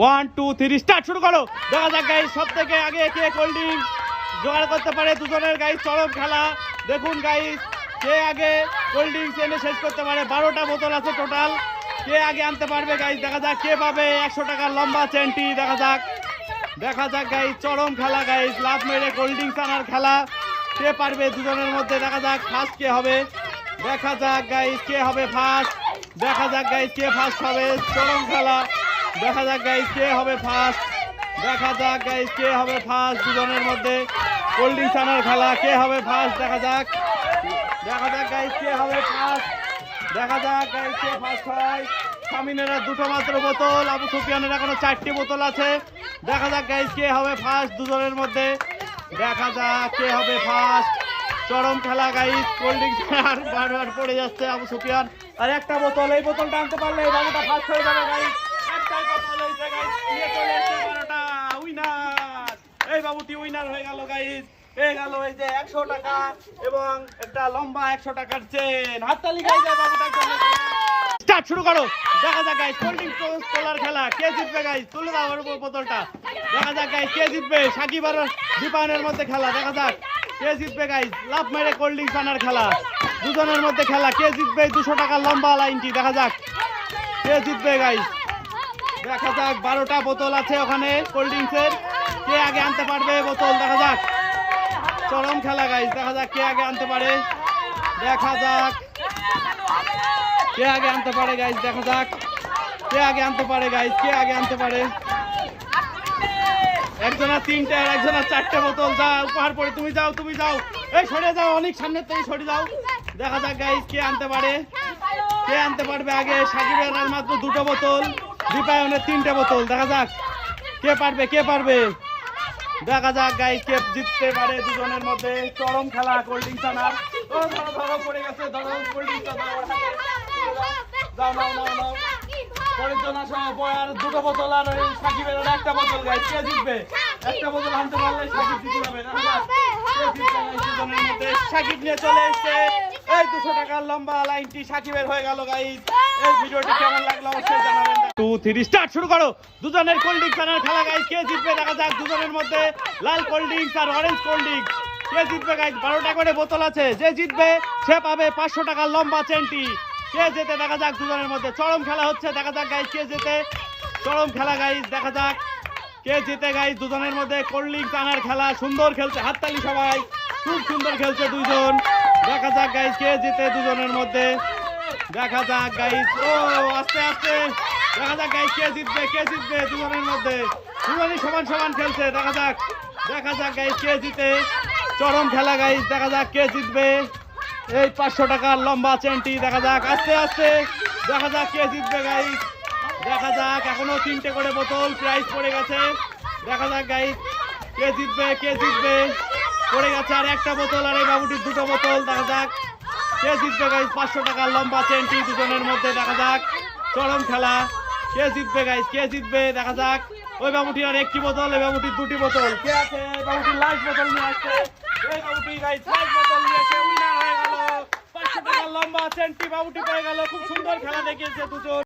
One two three start শুরু করো। দেখা যাক গাইস সব থেকে আগে কে কোল্ড ড্রিঙ্ক জোগাড় করতে পারে দুজনের গাইস চরম খেলা। দেখুন গাইস কে আগে কোল্ড ড্রিঙ্কস এনে শেষ করতে পারে? বারোটা বোতল আছে টোটাল কে আগে আনতে পারবে গাইস দেখা যাক, কে পাবে? একশো টাকার লম্বা চেনটি, দেখা যাক। দেখা যাক গাইস চরম খেলা গাইস লাভ মেরে কোল্ড ড্রিঙ্কস আনার খেলা। কে পারবে দুজনের মধ্যে? দেখা যাক ফার্স্ট কে হবে? দেখা যাক গাইস কে হবে ফার্স্ট দেখা যাক গাইস কে ফার্স্ট হবে? চরম খেলা। দেখা যাক গাইস কে হবে ফার্স্ট দেখা যাক গাইস কে হবে ফার্স্ট দুজনের মধ্যে? কোল্ড ড্রিঙ্কস খেলা, কে হবে ফার্স্ট দেখা যাক। দেখা যাক গাইস কে হবে ফার্স্ট দেখা যাক গাইস কে ফার্স্ট হয়। সামিনেরা দুটো মাত্র বোতল, আবু সুফিয়ানের এখনও চারটি বোতল আছে। দেখা যাক গাইস কে হবে ফার্স্ট দুজনের মধ্যে? দেখা যাক কে হবে ফার্স্ট চরম খেলা গাইস কোল্ড ড্রিঙ্কস আর বারবার পড়ে যাচ্ছে আবু সুফিয়ান। আর একটা বোতল, এই বোতলটা আনতে পারলে এই বাবুটা ফার্স্ট হয়ে যাবে গাইস বাবুটি উইনার হয়ে গেল একশো টাকা এবং একটা লম্বা একশো টাকার চেন স্টার্ট শুরু করো দেখা যাক খেলা কে দেখা যাক কে জিতবে? সাকিব আর মধ্যে খেলা, দেখা যাক। কে জিতবে গাইস লাভ মেরে কোল্ড ড্রিঙ্কস আনার খেলা। দুজনের মধ্যে খেলা, কে জিতবে? দুশো টাকা লম্বা লাইনটি, দেখা যাক। কে জিতবে গাইস দেখা যাক, বারোটা বোতল আছে ওখানে কোল্ড ড্রিঙ্কসের কে আগে আনতে পারবে বোতল? দেখা যাক। চরম খেলা গাইস দেখা যাক কে আগে আনতে পারে। দেখা যাক। কে আগে আনতে পারে গাইস দেখা যাক। কে আগে আনতে পারে গাইস কে আগে আনতে পারে? একজনা তিনটে আর একজনা চারটে বোতল। যা উপহার পরে তুমি যাও তুমি যাও। এই, সরে যাও। অনেক সামনে থেকে সরে যাও। দেখা যাক গাইজ কে আনতে পারে। কে আনতে পারবে আগে? সাকিবের মাত্র দুটো বোতল। দীপায়নের তিনটে বোতল, দেখা যাক। কে পারবে কে পারবে? দেখা যাক গাইস কে জিততে পারে দুজনের মধ্যে। চরম খেলা কোল্ড ড্রিঙ্কস ও, ধরো ধরো, পড়ে গেছে, ধরো দাও নাও নাও নাও। আর দুটো বোতল আর সাকিবের একটা বোতল গাইস কে জিতবে? একটা বোতল আনতে পারলে সাকিব জিতে যাবে সাকিব নিয়ে চলে এসেছে। এই দুশো টাকার লম্বা লাইনটি সাকিবের হয়ে গেল গাইস এই ভিডিওটি কেমন লাগল অবশ্যই জানাবেন। টু থ্রি স্টার্ট শুরু করো। দুজনের কোল্ড ড্রিঙ্কস আনার খেলা কে জিতবে দেখা যাক। দুজনের মধ্যে লাল কোল্ড ড্রিঙ্কস আর অরেঞ্জ কোল্ড ড্রিঙ্কস কে জিতবে বারোটা করে বোতল আছে। যে জিতবে সে পাবে পাঁচশো টাকার লম্বা চেনটি। কে যেতে দেখা যাক দুজনের মধ্যে। চরম খেলা হচ্ছে দেখা যাক গাইস কে যেতে চরম খেলা গাইস দেখা যাক। কে জিতে গাইস দুজনের মধ্যে কোল্ড ড্রিঙ্কস আনার খেলা। সুন্দর খেলছে হাততালি সবাই। খুব সুন্দর খেলছে দুইজন। দেখা যাক গাইজ কে জিতে দুজনের মধ্যে। দেখা যাক গাইজ ও, আস্তে আস্তে। দেখা যাক গাইস কে জিতবে কে জিতবে দুজনের মধ্যে। দুজনই সমান সমান খেলছে, দেখা যাক। দেখা যাক গাইস কে জিতে। চরম খেলা গাইজ দেখা যাক কে জিতবে। এই পাঁচশো টাকার লম্বা চেনটি, দেখা যাক, আস্তে আস্তে। দেখা যাক কে জিতবে গাইস দেখা যাক, এখনও তিনটে করে বোতল প্রাইস পড়ে গেছে। দেখা যাক গাইস কে জিতবে কে জিতবে। পড়ে গেছে আর একটা বোতল, আর এই বাবুটির দুটো বোতল, দেখা যাক। কে জিতবে গাইস পাঁচশো টাকার লম্বা চেনটি দুজনের মধ্যে, দেখা যাক। চরম খেলা। কে জিতবে গাইস কে জিতবে? দেখা যাক। ওই বাবুটি আর একটি বোতল, এই বাবুটির দুটি বোতল। কে আছে? লাস্ট বোতল নিয়ে আসছে। এই বাবুটি গাইস লাস্ট বোতল উইনার হয়ে গেল। পাঁচশো টাকার লম্বা চেনটি বাবুটি পেয়ে গেল। খুব সুন্দর খেলা দেখিয়েছে দুজন।